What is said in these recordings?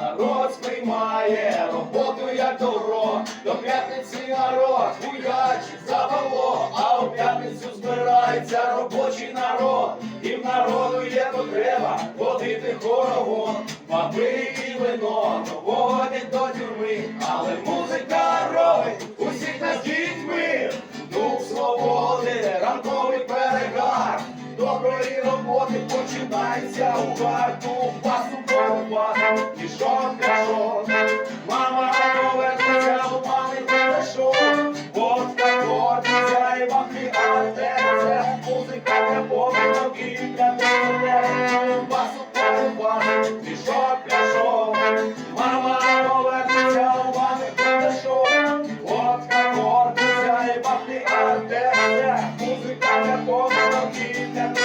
народ сприймає роботу як добро. До п'ятниці народ хуячить завало, а у п'ятницю збирається робочий народ. І в народу є потреба водити хоровод, баби і вино доводять до тюрми, але Доброї роботи починається у варту, пасу порубати, пішов пішов. Мама повернеться, у мами шоу. Водка кортиця і бахи артеться. Музика для поминок і для тебе. Пасу порубати, пішов пішов. Мама повернеться, у мами шоу. Водка кортиця і бахи артеться. Музика для поминок і для тебе.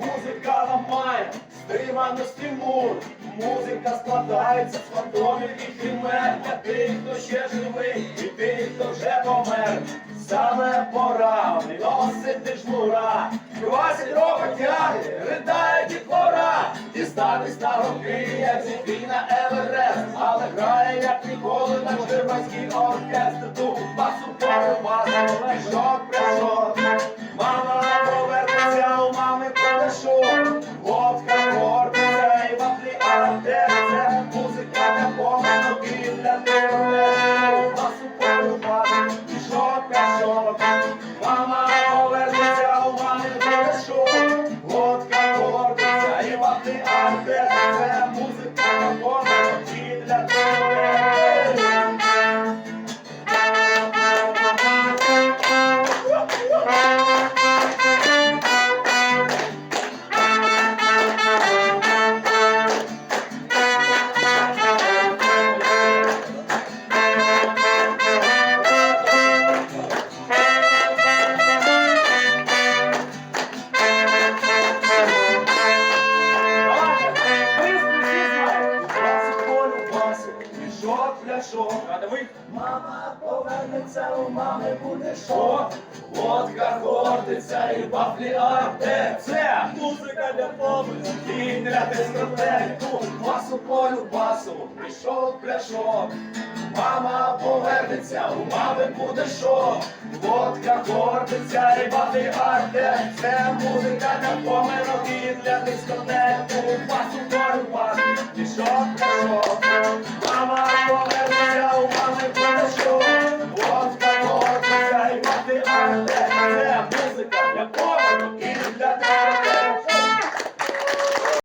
Музика ламає, стриманості мур. Музика складається з фантомів і химер для тих, хто ще живий, і тих, хто вже помер. Саме пора виносити жмура. 20 років тяги, ридає дітвора. Дістатись на роки, як зійти на Еверест, але грає, як ніколи, наш германський оркестр. І для Мама повернеться, у мами буде шо? Водка кортиця і вафлі арте. Це музика для помилок і для дискотеку. Масу полю басу, пішов пляшок. Мама повернеться, у мами буде шо? Водка кортиця і вафлі арте. Це музика для помилок і для дискотеку. Масу полю басу, кішок пішов, мама повернуся, у мами пішов, от такого цей мати, але це музика, якого.